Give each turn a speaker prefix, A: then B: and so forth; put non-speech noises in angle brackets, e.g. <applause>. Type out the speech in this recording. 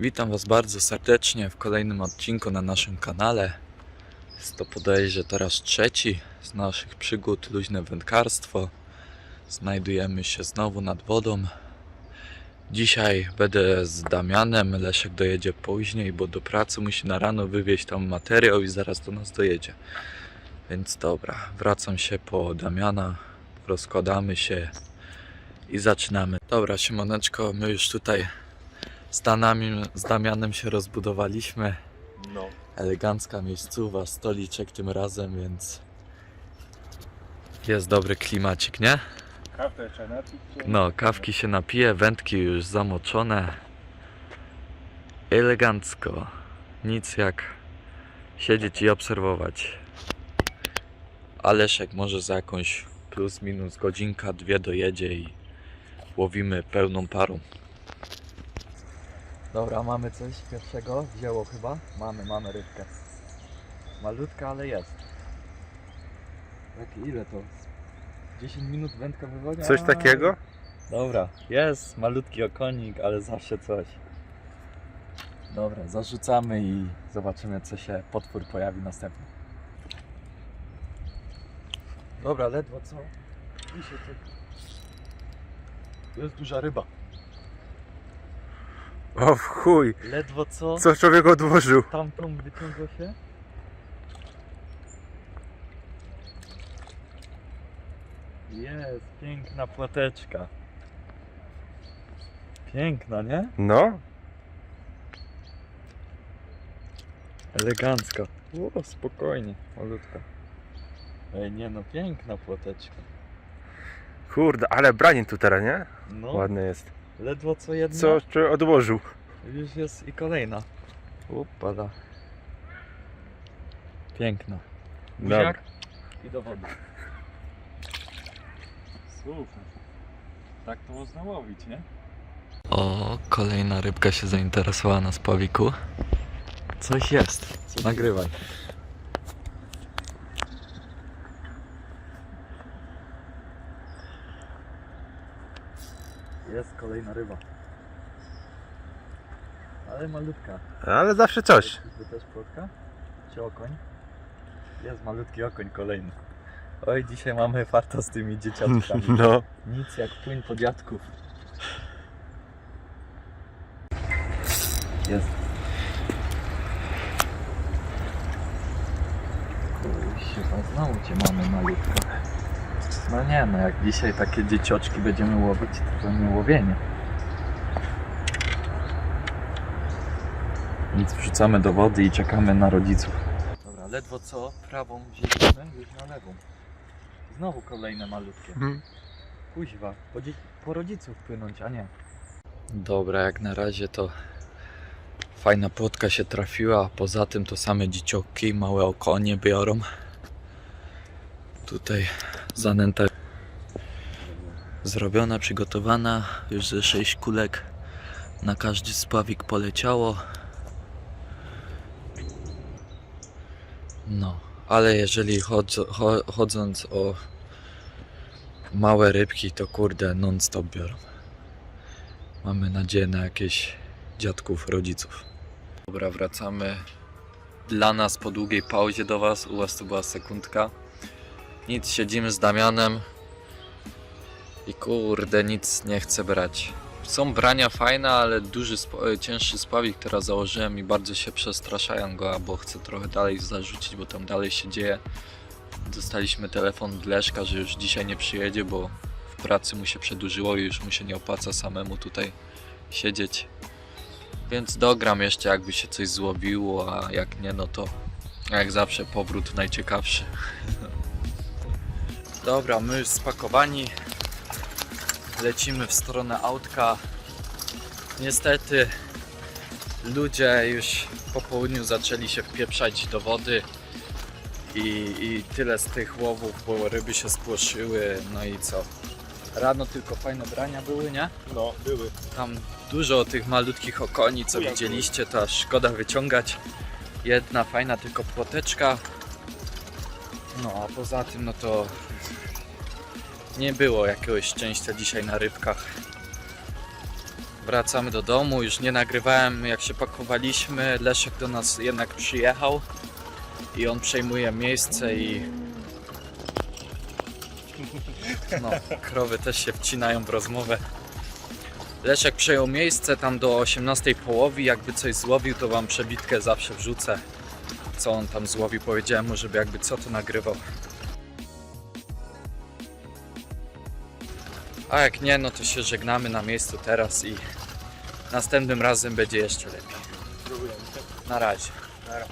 A: Witam Was bardzo serdecznie w kolejnym odcinku na naszym kanale. Jest to podejście teraz trzeci z naszych przygód luźne wędkarstwo. Znajdujemy się znowu nad wodą. Dzisiaj będę z Damianem. Leszek dojedzie później, bo do pracy musi na rano wywieźć tam materiał i zaraz do nas dojedzie. Więc dobra, wracam się po Damiana, rozkładamy się i zaczynamy. Dobra, Siemoneczko, my już tutaj z, Danami, z Damianem się rozbudowaliśmy.
B: No.
A: Elegancka miejscowa, stoliczek tym razem, więc jest dobry klimacik, nie?
B: Kawę trzeba napić się.
A: No, kawki się napije, wędki już zamoczone. Elegancko. Nic jak siedzieć i obserwować. A Leszek może za jakąś plus minus godzinka, dwie dojedzie i łowimy pełną parą. Dobra, mamy coś pierwszego. Wzięło chyba? Mamy, mamy rybkę. Malutka, ale jest. Tak, ile to? 10 minut wędka wywodzi?
B: Coś takiego?
A: Dobra, jest malutki okonik, ale zawsze coś. Dobra, zarzucamy i zobaczymy, co się potwór pojawi następny. Dobra, ledwo co? I się co? Jest duża ryba.
B: O w chuj!
A: Ledwo co?
B: Co człowiek odłożył?
A: Tamtą wyciągło się? Jest, piękna płateczka. Piękna, nie?
B: No.
A: Elegancka. O, spokojnie, malutka. Ej, nie no, piękna płoteczka.
B: Kurde, ale branin tu teraz, nie?
A: No,
B: Ładny jest.
A: Ledwo co jedna.
B: Co człowiek odłożył?
A: Już jest i kolejna. Upada. Piękna. Buziak i do wody. Super. Tak to można łowić, nie? O, kolejna rybka się zainteresowała na spawiku. Coś jest. Nagrywaj. Jest kolejna ryba. Ale malutka.
B: Ale zawsze coś.
A: To też płotka? Czy okoń? Jest malutki okoń kolejny. Oj, dzisiaj mamy farta z tymi dzieciaczkami. <laughs>
B: No.
A: Nic jak płyn po dziadków. Jest. Kurwa, znowu cię mamy malutka. No nie no, jak dzisiaj takie dziecioczki będziemy łowić, to to nie łowienie. Nic wrzucamy do wody i czekamy na rodziców. Dobra, ledwo co, prawą wzięliśmy, już na lewą. Znowu kolejne malutkie.
B: Mhm.
A: Kuźwa, po, dzie- po rodziców płynąć, a nie. Dobra, jak na razie to fajna płotka się trafiła, a poza tym to same dzieciaki, małe okonie biorą. Tutaj zanęta zrobiona, przygotowana, już ze 6 kulek na każdy spławik poleciało. No, ale jeżeli chodzo, cho, chodząc o małe rybki, to kurde non-stop biorą. Mamy nadzieję na jakieś dziadków, rodziców. Dobra, wracamy dla nas po długiej pauzie do Was. U Was to była sekundka. Nic, siedzimy z Damianem i kurde, nic nie chcę brać. Są brania fajne, ale duży, e, cięższy spławik teraz założyłem i bardzo się przestraszają go, bo chcę trochę dalej zarzucić, bo tam dalej się dzieje. Dostaliśmy telefon od Leszka, że już dzisiaj nie przyjedzie, bo w pracy mu się przedłużyło i już mu się nie opłaca samemu tutaj siedzieć. Więc dogram jeszcze jakby się coś złowiło, a jak nie no to jak zawsze powrót najciekawszy. <laughs> Dobra, my już spakowani. Lecimy w stronę autka. Niestety ludzie już po południu zaczęli się wpieprzać do wody i, i tyle z tych łowów, bo ryby się spłoszyły, no i co? Rano tylko fajne brania były, nie?
B: No, były.
A: Tam dużo tych malutkich okoni, co widzieliście, to aż szkoda wyciągać. Jedna fajna tylko płoteczka. No a poza tym, no to nie było jakiegoś szczęścia dzisiaj na rybkach. Wracamy do domu, już nie nagrywałem jak się pakowaliśmy. Leszek do nas jednak przyjechał i on przejmuje miejsce i no, krowy też się wcinają w rozmowę. Leszek przejął miejsce tam do 18 połowy, jakby coś złowił to wam przebitkę zawsze wrzucę. Co on tam złowił, powiedziałem mu, żeby jakby co to nagrywał. A jak nie, no to się żegnamy na miejscu teraz i następnym razem będzie jeszcze lepiej. Na razie.
B: Nara.